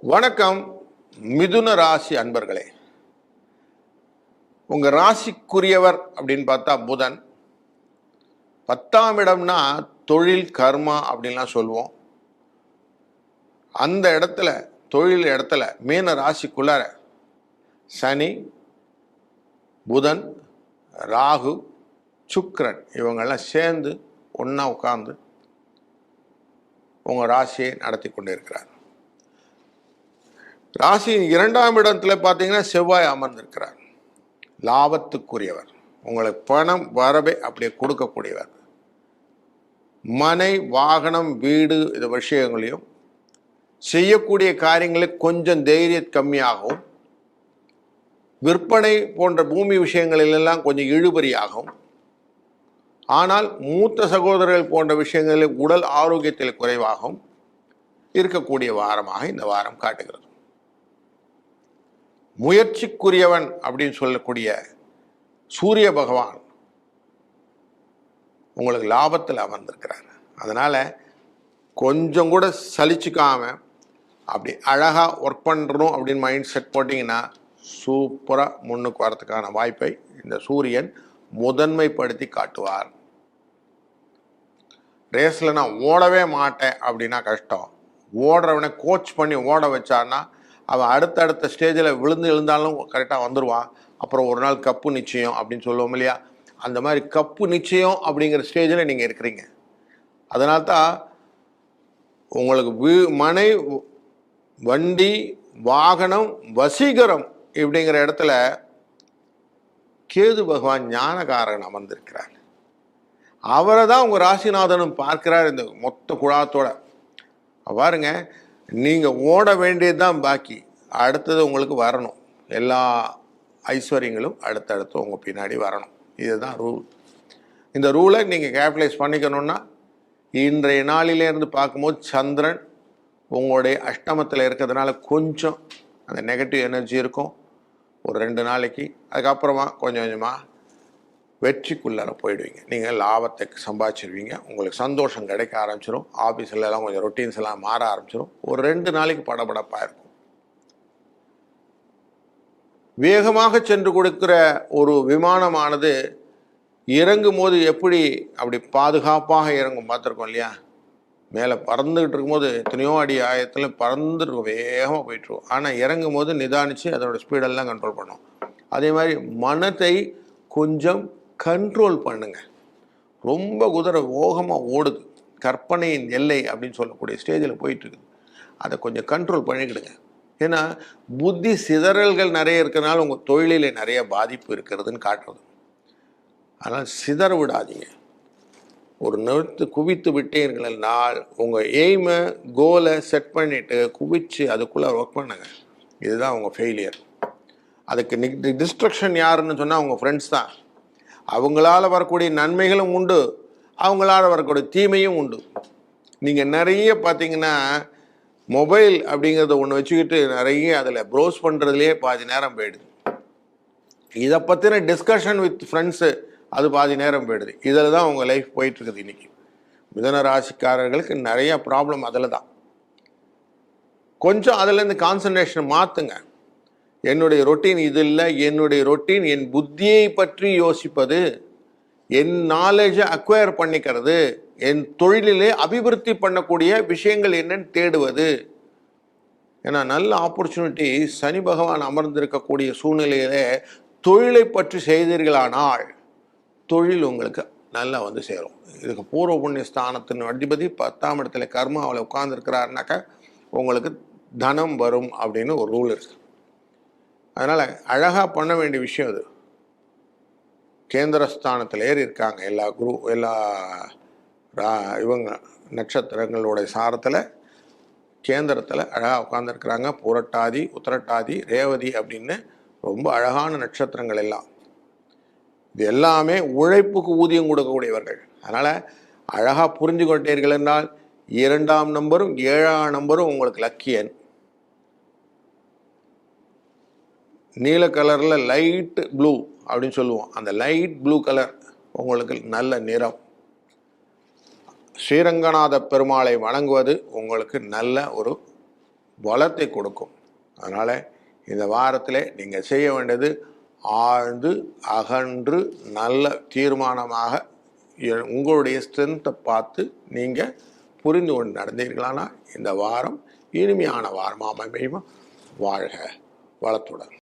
வணக்கம் மிதுன ராசி அன்பர்களே. உங்கள் ராசிக்குரியவர் அப்படின்னு பார்த்தா புதன். பத்தாம் இடம்னா தொழில் கர்மா அப்படின்லாம் சொல்லுவோம். அந்த இடத்துல தொழில் இடத்துல மீன ராசிக்குள்ளார சனி புதன் ராகு சுக்ரன் இவங்கெல்லாம் சேர்ந்து ஒன்றா உட்கார்ந்து உங்கள் ராசியை நடத்தி கொண்டு இருக்கிறார் ராசியின் இரண்டாம் இடத்துல பார்த்தீங்கன்னா செவ்வாய் அமர்ந்திருக்கிறார். லாபத்துக்குரியவர். உங்களுக்கு பணம் வரவே அப்படியே கொடுக்கக்கூடியவர். மனை வாகனம் வீடு இது விஷயங்களையும் செய்யக்கூடிய காரியங்களை கொஞ்சம் தைரிய கம்மியாகவும் விற்பனை போன்ற பூமி விஷயங்களிலெல்லாம் கொஞ்சம் இழுபறியாகும் ஆனால் மூத்த சகோதரர்கள் போன்ற விஷயங்களில் உடல் ஆரோக்கியத்தில் குறைவாகவும் இருக்கக்கூடிய வாரமாக இந்த வாரம் காட்டுகிறது. முயற்சிக்குரியவன் அப்படின்னு சொல்லக்கூடிய சூரிய பகவான் உங்களுக்கு லாபத்தில் அமர்ந்திருக்கிறார். அதனால் கொஞ்சம் கூட சலிச்சுக்காம அப்படி அழகாக ஒர்க் பண்ணுறோம் அப்படின்னு மைண்ட் செட் போட்டிங்கன்னா சூப்பராக முன்னுக்கு வரதுக்கான வாய்ப்பை இந்த சூரியன் முதன்மைப்படுத்தி காட்டுவார். ரேஸில் நான் ஓடவே மாட்டேன் அப்படின்னா கஷ்டம். ஓடுறவனை கோச் பண்ணி ஓட வச்சான்னா அவன் அடுத்தடுத்த ஸ்டேஜில் விழுந்து எழுந்தாலும் கரெக்டாக வந்துடுவான் அப்புறம் ஒரு நாள் கப்பு நிச்சயம் அப்படின்னு சொல்லுவோம் இல்லையா? அந்த மாதிரி கப்பு நிச்சயம் அப்படிங்கிற ஸ்டேஜில் நீங்கள் இருக்கிறீங்க. அதனால தான் உங்களுக்கு வீ மனை வண்டி வாகனம் வசீகரம் இப்படிங்கிற இடத்துல கேது பகவான் ஞானகாரன் அமர்ந்திருக்கிறார். அவரை தான் உங்கள் ராசிநாதனும் பார்க்கிறார் இந்த மொத்த குழாத்தோட. பாருங்க நீங்கள் ஓட வேண்டியது தான் பாக்கி. அடுத்தது உங்களுக்கு வரணும். எல்லா ஐஸ்வர்யங்களும் அடுத்தடுத்து உங்கள் பின்னாடி வரணும். இதுதான் ரூல் இந்த ரூலை நீங்கள் கேபிட்டலைஸ் பண்ணிக்கணும்னா இன்றைய நாளிலேருந்து பார்க்கும்போது சந்திரன் உங்களுடைய அஷ்டமத்தில் இருக்கிறதுனால கொஞ்சம் அந்த நெகட்டிவ் எனர்ஜி இருக்கும். ஒரு ரெண்டு நாளைக்கு அதுக்கப்புறமா கொஞ்சம் கொஞ்சமாக வெற்றிக்குள்ளார போயிடுவீங்க. நீங்கள் லாபத்தை சம்பாதிச்சிருவீங்க. உங்களுக்கு சந்தோஷம் கிடைக்க ஆரம்பிச்சிடும் ஆஃபீஸில் எல்லாம் கொஞ்சம் ரொட்டீன்ஸ் எல்லாம் மாற ஆரம்பிச்சிடும் ஒரு ரெண்டு நாளைக்கு படபடப்பாக இருக்கும். வேகமாக சென்று கொடுக்கிற ஒரு விமானமானது இறங்கும் போது எப்படி அப்படி பாதுகாப்பாக இறங்கும் பார்த்துருக்கோம் இல்லையா? மேலே பறந்துக்கிட்டு இருக்கும்போது எத்தனையோ அடி ஆயத்தில் பறந்துருக்கும். வேகமாக போயிட்டுருக்கும் ஆனால் இறங்கும் போது நிதானித்து அதோடய ஸ்பீடெல்லாம் கண்ட்ரோல் பண்ணும். அதே மாதிரி மனத்தை கொஞ்சம் கண்ட்ரோல் பண்ணுங்க. ரொம்ப குதிரை ஓகமாக ஓடுது. கற்பனையின் எல்லை அப்படின்னு சொல்லக்கூடிய ஸ்டேஜில் போயிட்டுருக்குது. அதை கொஞ்சம் கண்ட்ரோல் பண்ணிக்கிடுங்க. ஏன்னா புத்தி சிதறல்கள் நிறைய இருக்கிறனால உங்கள் தொழிலில் நிறைய பாதிப்பு இருக்கிறதுன்னு காட்டுறது. அதனால் சிதற விடாதீங்க. ஒரு நிறுத்து குவித்து விட்டீர்கள்னால் உங்கள் எய்மை கோலை செட் பண்ணிவிட்டு குவிச்சு அதுக்குள்ளே ஒர்க் பண்ணுங்க. இதுதான் உங்கள் ஃபெயிலியர் அதுக்கு டிஸ்ட்ரக்ஷன் யாருன்னு சொன்னால் உங்கள் ஃப்ரெண்ட்ஸ் தான். அவங்களால வரக்கூடிய நன்மைகளும் உண்டு. அவங்களால வரக்கூடிய தீமையும் உண்டு. நீங்கள் நிறைய பார்த்தீங்கன்னா மொபைல் அப்படிங்கிறத ஒன்று வச்சுக்கிட்டு நிறைய அதில் ப்ரௌஸ் பண்ணுறதுலேயே பாதி நேரம் போயிடுது. இதை பற்றின டிஸ்கஷன் வித் ஃப்ரெண்ட்ஸு அது பாதி நேரம் போயிடுது. இதில் தான் உங்கள் லைஃப் போயிட்டுருக்குது இன்றைக்கி மிதன ராசிக்காரர்களுக்கு நிறைய ப்ராப்ளம் அதில் தான் கொஞ்சம் அதுலேருந்து கான்சன்ட்ரேஷன் மாற்றுங்க என்னுடைய ரொட்டீன் இது இல்லை என்னுடைய ரொட்டீன் என் புத்தியை பற்றி யோசிப்பது என் நாலேஜை அக்வயர் பண்ணிக்கிறது என் தொழிலிலே அபிவிருத்தி பண்ணக்கூடிய விஷயங்கள் என்னன்னு தேடுவது. ஏன்னா நல்ல ஆப்பர்ச்சுனிட்டி சனி பகவான் அமர்ந்திருக்கக்கூடிய சூழ்நிலையிலே தொழிலை பற்றி செய்தீர்களானால் தொழில் உங்களுக்கு நல்லா வந்து சேரும். இதுக்கு பூர்வ புண்ணிய ஸ்தானத்தின் அதிபதி பத்தாம் இடத்துல கர்மாவில் உட்கார்ந்துருக்கிறாருனாக்கா உங்களுக்கு தனம் வரும் அப்படின்னு ஒரு ரூல் இருக்குது அதனால் அழகாக பண்ண வேண்டிய விஷயம் அது. கேந்திரஸ்தானத்தில் ஏறி இருக்காங்க எல்லா குரு எல்லா ரா இவங்க நட்சத்திரங்களுடைய சாரத்தில் கேந்திரத்தில் அழகாக உட்காந்துருக்குறாங்க புரட்டாதி உத்திரட்டாதி ரேவதி அப்படின்னு ரொம்ப அழகான நட்சத்திரங்கள் எல்லாம். இது எல்லாமே உழைப்புக்கு ஊதியம் கொடுக்கக்கூடியவர்கள். அதனால் அழகாக புரிஞ்சு கொண்டீர்கள் என்றால் இரண்டாம் நம்பரும் ஏழாம் நம்பரும் உங்களுக்கு லக்கியன் நீல கலரில் லைட் ப்ளூ அப்படின்னு சொல்லுவோம். அந்த லைட் ப்ளூ கலர் உங்களுக்கு நல்ல நிறம். ஸ்ரீரங்கநாத பெருமாளை வணங்குவது உங்களுக்கு நல்ல ஒரு பலத்தை கொடுக்கும். அதனால் இந்த வாரத்தில் நீங்கள் செய்ய வேண்டியது ஆழ்ந்து அகன்று நல்ல தீர்மானமாக எ- உங்களுடைய ஸ்ட்ரென்த்தை பார்த்து நீங்கள் புரிந்து கொண்டு நடந்தீர்களானா இந்த வாரம் இனிமையான வாரமாக அமையும்? வாழ்க வளத்துடன்.